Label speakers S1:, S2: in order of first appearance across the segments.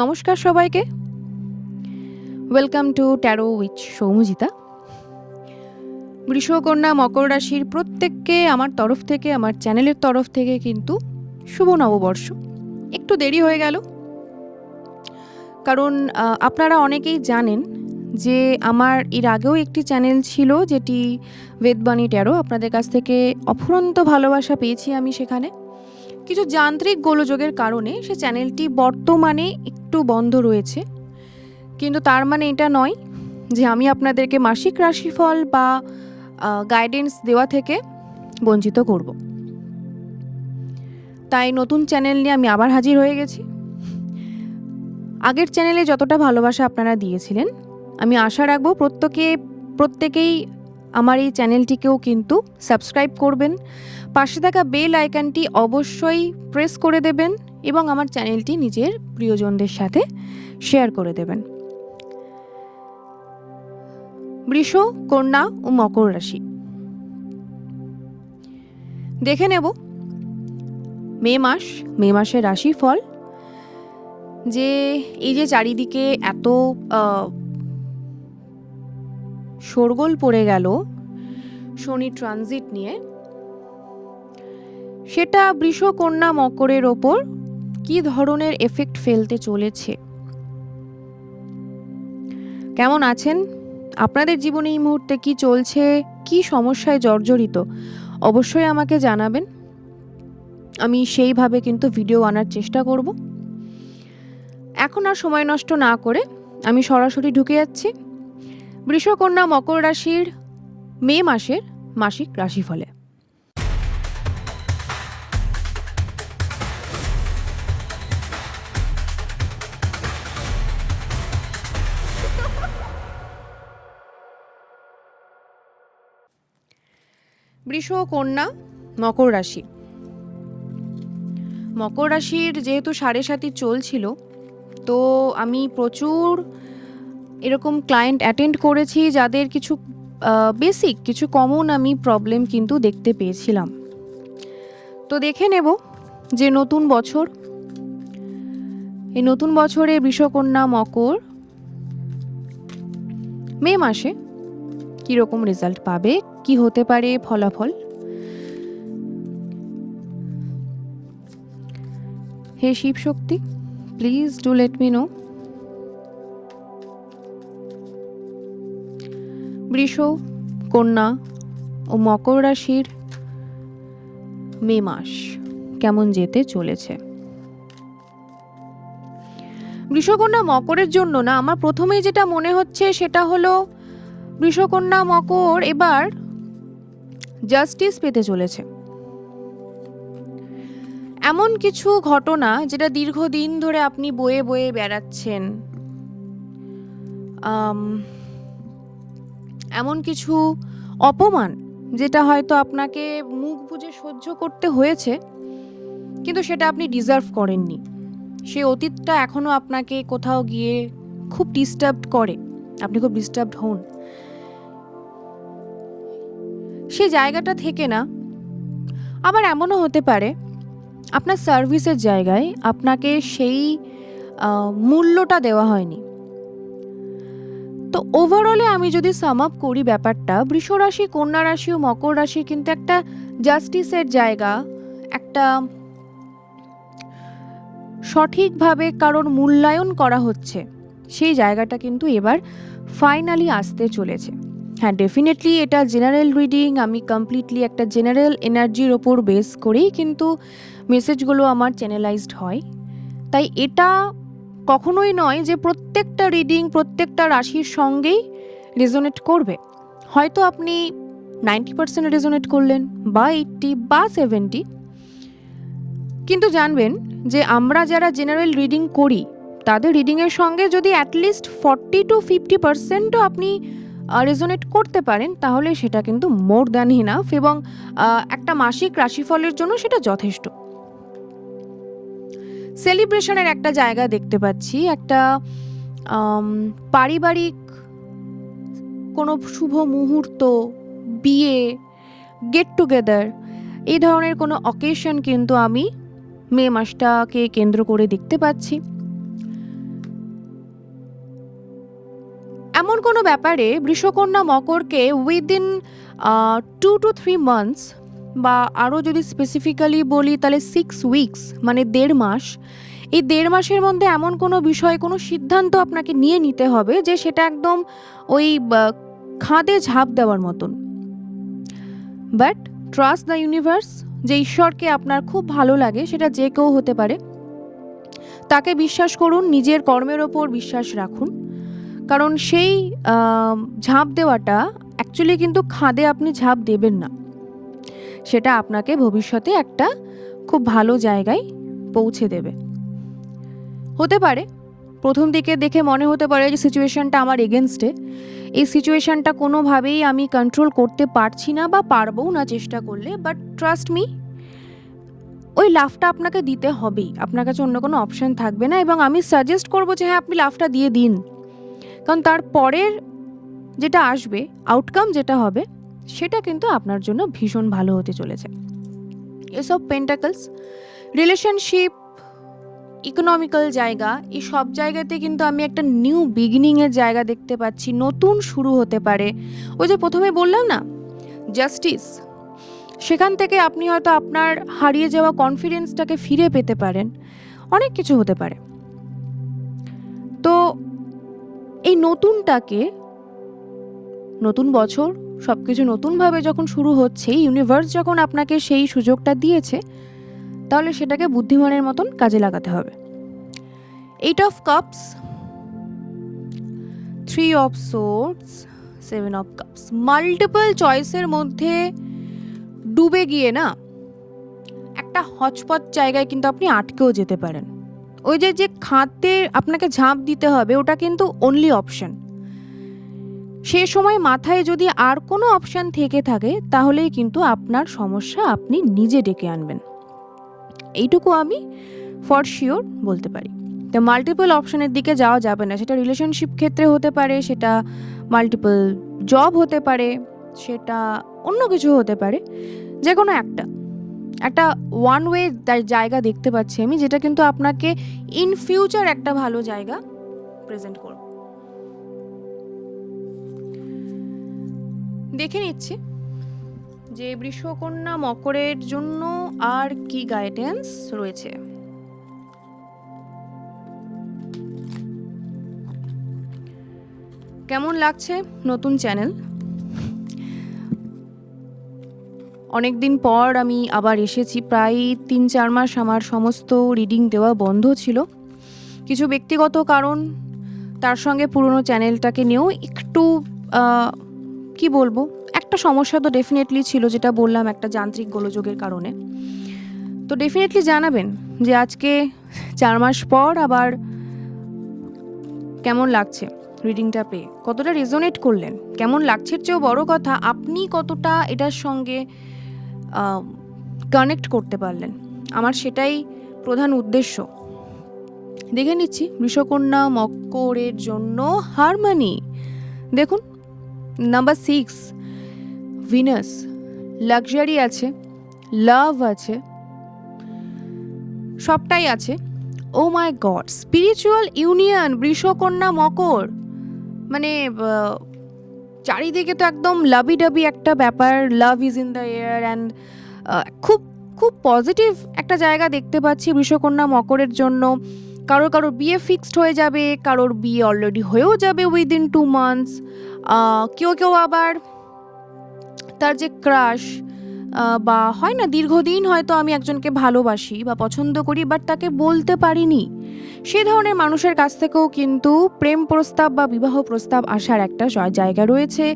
S1: নমস্কার সবাইকে। Welcome to tarot witch Soumajita. বৃষকন্যা মকর রাশির প্রত্যেককে আমার তরফ থেকে, আমার চ্যানেলের তরফ থেকে কিন্তু শুভ নববর্ষ। একটু দেরি হয়ে গেল। কারণ আপনারা অনেকেই জানেন যে আমার এর আগেও একটি চ্যানেল ছিল যেটি বেদবাণী ট্যারো আপনাদের কাছ থেকে অফুরন্ত ভালোবাসা পেয়েছি আমি সেখানে। কিছু যান্ত্রিক গোলযোগের কারণে সে চ্যানেলটি বর্তমানে একটু বন্ধ রয়েছে। কিন্তু তার মানে এটা নয় যে আমি আপনাদেরকে মাসিক রাশিফল বা গাইডেন্স দেওয়া থেকে বঞ্চিত করব। তাই নতুন চ্যানেল নিয়ে আমি আবার হাজির হয়ে গেছি। আগের চ্যানেলে যতটা ভালোবাসা আপনারা দিয়েছিলেন, আমি আশা রাখব প্রত্যেকে, প্রত্যেকেই আমার এই চ্যানেলটিকেও কিন্তু সাবস্ক্রাইব করবেন। পাশে থাকা বেল আইকনটি অবশ্যই প্রেস করে দেবেন এবং আমার চ্যানেলটি নিজের প্রিয়জনদের সাথে শেয়ার করে দেবেন। বৃষ, কন্যা ও মকর রাশি। দেখে নেব মে মাস, মে মাসের রাশি ফল যে এই যে চারিদিকে এত শোরগোল পড়ে গেল শনি ট্রানজিট নিয়ে। সেটা বৃষকন্যা মকরের ওপর কি ধরনের এফেক্ট ফেলতে চলেছে? কেমন আছেন? আপনাদের জীবনে এই মুহূর্তে কি চলছে? কি সমস্যায় জর্জরিত? অবশ্যই আমাকে জানাবেন। আমি সেইভাবে কিন্তু ভিডিও আনার চেষ্টা করব। এখন আর সময় নষ্ট না করে আমি সরাসরি ঢুকে যাচ্ছি। বৃষকন্যা মকর রাশির মে মাসের মাসিক রাশিফলে। বৃষ কন্যা মকর রাশি। মকর রাশির যেহেতু সাড়ে সাতি চলছিল, তো আমি প্রচুর এরকম ক্লায়েন্ট অ্যাটেন্ড করেছি যাদের কিছু বেসিক কিছু কমন আমি প্রবলেম কিন্তু দেখতে পেয়েছিলাম। তো দেখে নেব যে নতুন বছর। এই নতুন বছরে বৃষকন্যা মকর মে মাসে কীরকম রেজাল্ট পাবে, কি হতে পারে, ফলাফল? হে Shiv Shakti please do let me know বৃষ, কন্যা ও মকর রাশির মে মাস কেমন যেতে চলেছে? বৃষকন্যা মকরের জন্য না, আমার প্রথমেই যেটা মনে হচ্ছে সেটা হলো বৃষকন্যা মকর এবার জাস্টিস পেতে চলেছে। এমন কিছু ঘটনা যেটা দীর্ঘদিন ধরে আপনি বয়ে বয়ে বেড়াচ্ছেন এমন কিছু অপমান যেটা হয়তো আপনাকে মুখ বুজে সহ্য করতে হয়েছে, কিন্তু সেটা আপনি ডিজার্ভ করেননি। সেই অতীতটা এখনও আপনাকে কোথাও গিয়ে খুব ডিস্টার্ব করে। আপনি খুব ডিস্টার্বড হন। সে জায়গাটা থেকে না, আবার এমনও হতে পারে, আপনার সার্ভিসের জায়গায় আপনাকে সেই মূল্যটা দেওয়া হয়নি। তো ওভারঅলে আমি যদি সাম আপ করি ব্যাপারটা, বৃষ রাশি, কন্যা রাশি ও মকর রাশি কিন্তু একটা জাস্টিসের জায়গা, একটা সঠিকভাবে কারোর মূল্যায়ন করা হচ্ছে, সেই জায়গাটা কিন্তু এবার ফাইনালি আসতে চলেছে। হ্যাঁ ডেফিনেটলি এটা জেনারেল রিডিং আমি কমপ্লিটলি একটা জেনারেল এনার্জির ওপর বেস করেই কিন্তু মেসেজগুলো আমার চ্যানেলাইজড হয়। তাই এটা কখনোই নয় যে প্রত্যেকটা রিডিং প্রত্যেকটা রাশির সঙ্গেই রেজোনেট করবে। হয়তো আপনি নাইনটি পার্সেন্ট রেজোনেট করলেন বা এইটটি বা সেভেন্টি কিন্তু জানবেন যে আমরা যারা জেনারেল রিডিং করি, তাদের রিডিংয়ের সঙ্গে যদি অ্যাটলিস্ট ফর্টি টু ফিফটি পার্সেন্টও আপনি রেজোনেট করতে পারেন, তাহলে সেটা কিন্তু মোর দ্যান হিনাফ এবং একটা মাসিক রাশিফলের জন্য সেটা যথেষ্ট। সেলিব্রেশনের একটা জায়গা দেখতে পাচ্ছি। একটা পারিবারিক কোনো শুভ মুহূর্ত, বিয়ে গেট টুগেদার এই ধরনের কোনো অকেশন কিন্তু আমি মে মাসটাকে কেন্দ্র করে দেখতে পাচ্ছি। এমন কোনো ব্যাপারে বৃষকন্যা মকরকে within two two three months বা আরও যদি স্পেসিফিক্যালি বলি তাহলে সিক্স উইকস মানে দেড় মাস। এই দেড় মাসের মধ্যে এমন কোনো বিষয়ে, কোনো সিদ্ধান্ত আপনাকে নিয়ে নিতে হবে যে সেটা একদম ওই খাঁদে ঝাঁপ দেওয়ার মতন। বাট ট্রাস্ট দ্য ইউনিভার্স যে ঈশ্বরকে আপনার খুব ভালো লাগে, সেটা যে কেউ হতে পারে। তাকে বিশ্বাস করুন, নিজের কর্মের ওপর বিশ্বাস রাখুন। কারণ সেই ঝাঁপ দেওয়াটা অ্যাকচুয়ালি কিন্তু খাদে আপনি ঝাঁপ দেবেন না। সেটা আপনাকে ভবিষ্যতে একটা খুব ভালো জায়গায় পৌঁছে দেবে। হতে পারে, প্রথম দিকে দেখে মনে হতে পারে যে সিচুয়েশনটা আমার এগেনস্টে এই সিচুয়েশানটা কোনোভাবেই আমি কন্ট্রোল করতে পারছি না বা পারবও না চেষ্টা করলে বাট ট্রাস্ট মি ওই লাফটা আপনাকে দিতে হবেই। আপনার কাছে অন্য কোনো অপশন থাকবে না এবং আমি সাজেস্ট করব যে হ্যাঁ আপনি লাফটা দিয়ে দিন। কারণ তার পরের যেটা আসবে আউটকাম যেটা হবে সেটা কিন্তু আপনার জন্য ভীষণ ভালো হতে চলেছে। এসব পেন্টাকলস রিলেশনশিপ ইকোনমিক্যাল জায়গা, এই সব জায়গাতে কিন্তু আমি একটা নিউ বিগিনিংয়ের জায়গা দেখতে পাচ্ছি, নতুন শুরু হতে পারে। ওই যে প্রথমে বললাম না জাস্টিস সেখান থেকে আপনি হয়তো আপনার হারিয়ে যাওয়া কনফিডেন্সটাকে ফিরে পেতে পারেন, অনেক কিছু হতে পারে। তো এই নতুনটাকে নতুন বছর সব কিছু নতুনভাবে যখন শুরু হচ্ছে ইউনিভার্স যখন আপনাকে সেই সুযোগটা দিয়েছে, তাহলে সেটাকে বুদ্ধিমানের মতন কাজে লাগাতে হবে। Eight of cups three of swords seven of cups multiple চয়েসের মধ্যে ডুবে গিয়ে না, একটা হচপচ জায়গায় কিন্তু আপনি আটকেও যেতে পারেন। ওই যে যে খাতে আপনাকে ঝাঁপ দিতে হবে, ওটা কিন্তু অনলি অপশন সে সময় মাথায় যদি আর কোনো অপশান থেকে থাকে, তাহলেই কিন্তু আপনার সমস্যা আপনি নিজে ডেকে আনবেন। এইটুকু আমি ফর শিওর বলতে পারি। তো মাল্টিপল অপশানের দিকে যাওয়া যাবে না। সেটা রিলেশনশিপ ক্ষেত্রে হতে পারে, সেটা মাল্টিপল জব হতে পারে, সেটা অন্য কিছু হতে পারে যে কোনো একটা একটা ওয়ান ওয়ে জায়গা দেখতে পাচ্ছি আমি, যেটা কিন্তু আপনাকে ইন ফিউচার একটা ভালো জায়গা প্রেজেন্ট করবে। দেখে নিচ্ছি। যে বৃষকন্যা মকরের জন্য আর কি গাইডেন্স রয়েছে? কেমন লাগছে নতুন চ্যানেল অনেক দিন পর আমি আবার এসেছি, প্রায় তিন চার মাস আমার সমস্ত রিডিং দেওয়া বন্ধ ছিল। কিছু ব্যক্তিগত কারণ, তার সঙ্গে পুরনো চ্যানেলটাকে নিয়েও একটু কি বলব? একটা সমস্যা তো ডেফিনেটলি ছিল, যেটা বললাম একটা যান্ত্রিক গোলযোগের কারণে। তো ডেফিনেটলি জানাবেন যে আজকে চার মাস পর আবার কেমন লাগছে রিডিংটা পেয়ে? কতটা রেজোনেট করলেন? কেমন লাগছে চেয়েও বড় কথা, আপনি কতটা এটার সঙ্গে কানেক্ট করতে পারলেন? আমার সেটাই প্রধান উদ্দেশ্য। দেখে নিচ্ছি বৃষকন্যা মকরের জন্য হারমানি দেখুন নাম্বার সিক্স ভিনাস লাক্সারি আছে লাভ আছে, সবটাই আছে। Oh my god spiritual union বৃষকন্যা মকর। মানে চারিদিকে তো একদম লাভি ডাবি একটা ব্যাপার love is in the air and খুব খুব পজিটিভ একটা জায়গা দেখতে পাচ্ছি বৃষকন্যা মকরের জন্য। কারোর কারোর বিয়ে ফিক্সড হয়ে যাবে, কারোর বিয়ে অলরেডি হয়েও যাবে উইদিন টু মান্থস কেউ কেউ আবার তার যে ক্রাশ বা হয় না, দীর্ঘদিন হয়তো আমি একজনকে ভালোবাসি বা পছন্দ করি বাট তাকে বলতে পারিনি। সে ধরনের মানুষের কাছ থেকেও কিন্তু প্রেম প্রস্তাব বা বিবাহ প্রস্তাব আসার একটা জায়গা রয়েছে।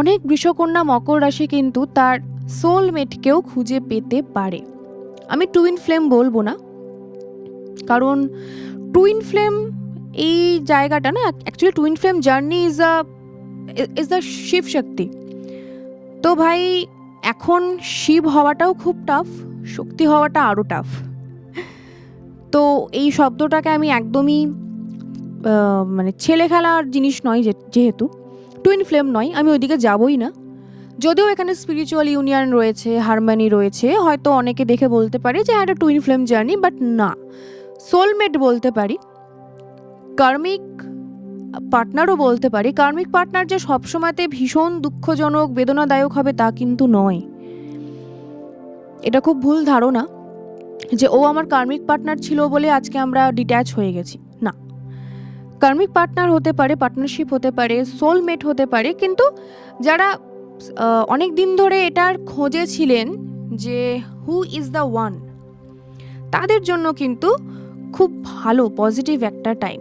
S1: অনেক বৃষকন্যা মকর রাশি কিন্তু তার সোলমেটকেও খুঁজে পেতে পারে। আমি টুইন ফ্লেম বলব না, কারণ টুইন ফ্লেম এই জায়গাটা না actually twin flame journey is a is the Shiv Shakti তো ভাই, এখন শিব হওয়াটাও খুব টাফ শক্তি হওয়াটা আরও টাফ তো এই শব্দটাকে আমি একদমই মানে ছেলে খেলার জিনিস নয় যেহেতু টুইন ফ্লেম নয়, আমি ওইদিকে যাবই না। যদিও এখানে স্পিরিচুয়াল ইউনিয়ন রয়েছে হারমানি রয়েছে, হয়তো অনেকে দেখে বলতে পারে যে হ্যাঁ একটা টুইন ফ্লেম জার্নি বাট না। সোলমেট বলতে পারি। কার্মিক পার্টনারও বলতে পারি, কার্মিক পার্টনার যে সবসময়তে ভীষণ দুঃখজনক, বেদনাদায়ক হবে তা কিন্তু নয়। এটা খুব ভুল ধারণা যে ও আমার কার্মিক পার্টনার ছিল বলে আজকে আমরা ডিট্যাচ হয়ে গেছি। না। কার্মিক পার্টনার হতে পারে, পার্টনারশিপ হতে পারে সোলমেট হতে পারে, কিন্তু যারা অনেক দিন ধরে এটার খোঁজে ছিলেন যে হু ইজ দ্য ওয়ান তাদের জন্য কিন্তু খুব ভালো পজিটিভ একটা টাইম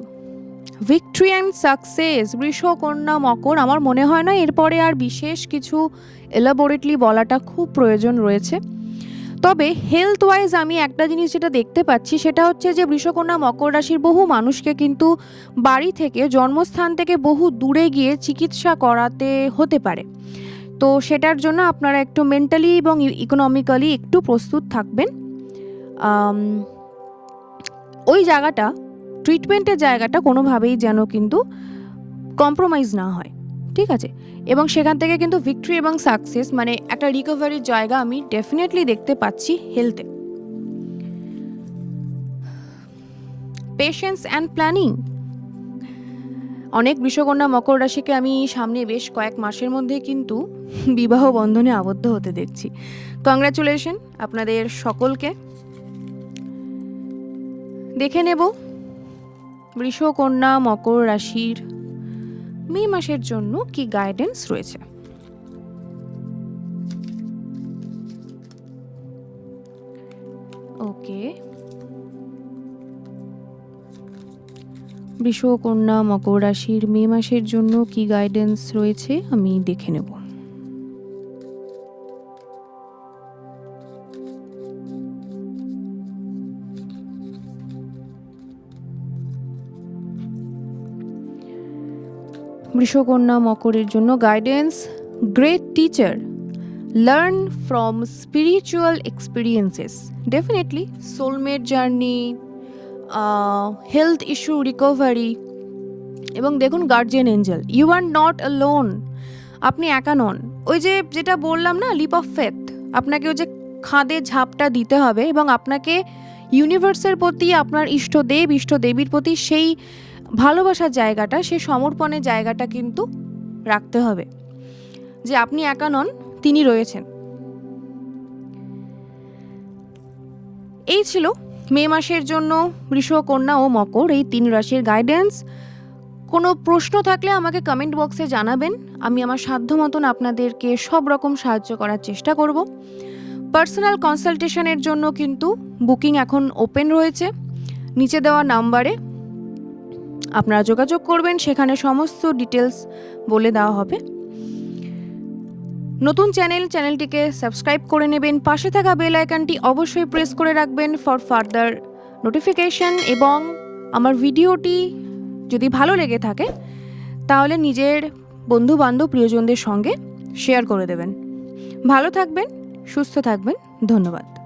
S1: ভিক্টরি অ্যান্ড সাকসেস বৃষ কন্যা মকর আমার মনে হয় না এরপরে আর বিশেষ কিছু এলাবোরেটলি বলাটা খুব প্রয়োজন রয়েছে। তবে হেলথ ওয়াইজ আমি একটা জিনিস যেটা দেখতে পাচ্ছি, সেটা হচ্ছে যে বৃষকন্যা মকর রাশির বহু মানুষকে কিন্তু বাড়ি থেকে জন্মস্থান থেকে বহু দূরে গিয়ে চিকিৎসা করাতে হতে পারে। তো সেটার জন্য আপনারা একটু মেন্টালি এবং ইকোনমিক্যালি একটু প্রস্তুত থাকবেন। ওই জায়গাটা ট্রিটমেন্টের জায়গাটা কোনোভাবেই যেন কিন্তু কম্প্রোমাইজ না হয়, ঠিক আছে? এবং সেখান থেকে কিন্তু ভিক্টরি এবং সাকসেস মানে একটা রিকভারির জায়গা আমি ডেফিনেটলি দেখতে পাচ্ছি হেলথে পেশেন্স অ্যান্ড প্ল্যানিং অনেক বৃষকন্যা মকর রাশিকে আমি সামনে বেশ কয়েক মাসের মধ্যে কিন্তু বিবাহ বন্ধনে আবদ্ধ হতে দেখছি। কংগ্রাচুলেশন আপনাদের সকলকে। দেখে নেব বৃষকন্যা, মকর রাশির মে মাসের জন্য কি গাইডেন্স রয়েছে? ওকে। বৃষকন্যা, মকর রাশির মে মাসের জন্য কি গাইডেন্স রয়েছে আমি দেখে নেব। বৃষকন্যা মকরের জন্য guidance great teacher learn from spiritual experiences definitely soulmate journey health issue recovery এবং দেখুন guardian angel you are not alone আপনি একা নন। ওই যে যেটা বললাম না লিপ অফ ফেথ আপনাকে ওই যে খাদে ঝাপটা দিতে হবে এবং আপনাকে ইউনিভার্সের প্রতি, আপনার ইষ্ট দেব, ইষ্ট দেবীর প্রতি সেই ভালোবাসার জায়গাটা, সে সমর্পণের জায়গাটা কিন্তু রাখতে হবে। যে আপনি একা নন, তিনি রয়েছেন। এই ছিল মে মাসের জন্য বৃষ কন্যা ও মকর, এই তিন রাশির গাইডেন্স কোনো প্রশ্ন থাকলে আমাকে কমেন্ট বক্সে জানাবেন। আমি আমার সাধ্য মতন আপনাদেরকে সব রকম সাহায্য করার চেষ্টা করব। পার্সোনাল কনসালটেশনের জন্য কিন্তু বুকিং এখন ওপেন রয়েছে। নিচে দেওয়া নাম্বারে আপনারা যোগাযোগ করবেন, সেখানে সমস্ত ডিটেলস বলে দেওয়া হবে। নতুন চ্যানেল চ্যানেলটিকে সাবস্ক্রাইব করে নেবেন। পাশে থাকা বেল আইকনটি অবশ্যই প্রেস করে রাখবেন ফর ফার্দার নোটিফিকেশন এবং আমার ভিডিওটি যদি ভালো লেগে থাকে, তাহলে নিজের বন্ধু বান্ধব প্রিয়জনদের সঙ্গে শেয়ার করে দেবেন। ভালো থাকবেন, সুস্থ থাকবেন। ধন্যবাদ।